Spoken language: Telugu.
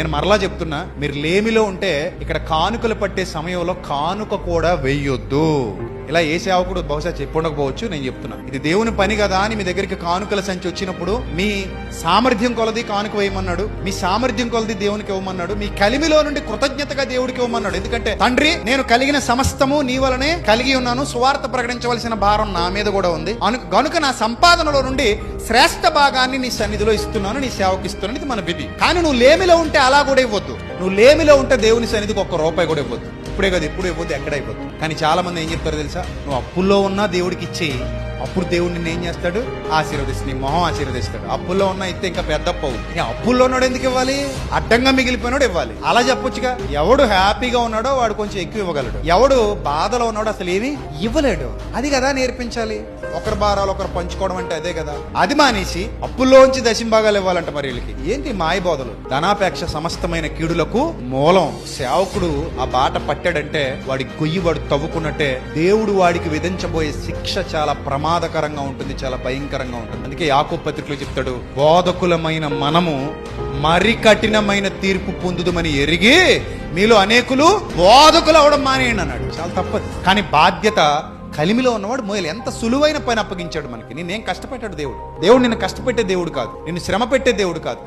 నేను మరలా చెప్తున్నా మీరు లేమిలో ఉంటే ఇక్కడ కానుకలు పట్టే సమయంలో కానుక కూడా వెయ్యొద్దు ఇలా ఏ సేవకుడు బహుశా చెప్పుండకపోవచ్చు నేను చెప్తున్నా. ఇది దేవుని పని కదా అని మీ దగ్గరికి కానుకల సంచి వచ్చినప్పుడు మీ సామర్థ్యం కొలది కానుక వేయమన్నాడు మీ సామర్థ్యం కొలది దేవునికి ఇవ్వమన్నాడు మీ కలిమిలో నుండి కృతజ్ఞతగా దేవుడికి ఇవ్వమన్నాడు. ఎందుకంటే తండ్రి నేను కలిగిన సమస్తము నీ వలనే కలిగి ఉన్నాను సువార్త ప్రకటించవలసిన భారం నా మీద కూడా ఉంది. గనుక నా సంపాదనలో నుండి శ్రేష్ఠ భాగాన్ని నీ సన్నిధిలో ఇస్తున్నాను నీ సేవకు ఇస్తున్నాను ఇది మన విధి. కానీ నువ్వు లేమిలో ఉంటే అలా కూడా ఇవ్వద్దు. నువ్వు లేమిలో ఉంటే దేవుని సన్నిధికి ఒక్క రూపాయి కూడా ఇవ్వద్దు. ఇప్పుడే కదా ఎప్పుడు ఇవ్వద్దు ఎక్కడైపోతుంది కానీ చాలా మంది ఏం చెప్తారు తెలుసా? నువ్వు అప్పుల్లో ఉన్నా దేవుడికి ఇచ్చేయి. అప్పుడు దేవుడు నిన్ను ఏం చేస్తాడు? ఆశీర్వదిస్తాడు. నీ మొహం ఆశీర్వదిస్తాడు. అప్పుల్లో ఉన్న ఇస్తే ఇంకా పెద్ద అప్పు నీ అప్పుల్లో ఉన్నాడు ఎందుకు ఇవ్వాలి? అడ్డంగా మిగిలిపోయినాడు ఇవ్వాలి. అలా చెప్పొచ్చుగా? ఎవడు హ్యాపీగా ఉన్నాడో వాడు కొంచెం ఎక్కువ ఇవ్వగలడు. ఎవడు బాధలో ఉన్నాడో అసలు ఏమి ఇవ్వలేడు. అది కదా నేర్పించాలి. ఒకరి భారాలు ఒకరు పంచుకోవడం అంటే అదే కదా. అది మానేసి అప్పుల్లోంచి దశంభాగాలు ఇవ్వాలంట మరి వీళ్ళకి. ఏంటి మాయబోధలు ధనాపేక్ష సమస్తమైన కీడులకు మూలం. సేవకుడు ఆ బాట పట్టాడంటే వాడి గొయ్యి వాడు తవ్వుకున్నట్టే దేవుడు వాడికి విధించబోయే శిక్ష చాలా ప్రమాదకరంగా ఉంటుంది చాలా భయంకరంగా ఉంటుంది. అందుకే యాకూబ్ పత్రికలో చెప్తాడు బోధకులమైన మనము మరి కఠినమైన తీర్పు పొందుదమని ఎరిగి మీలో అనేకులు బోధకులు అవడం మానేయండి అన్నాడు. చాలా తప్పదు. కానీ బాధ్యత కలిమిలో ఉన్నవాడు మోయలు ఎంత సులువైన పని అప్పగించాడు మనకి. నేనేం కష్టపెట్టాడు దేవుడు? దేవుడు నిన్ను కష్టపెట్టే దేవుడు కాదు. నిన్ను శ్రమ పెట్టే దేవుడు కాదు.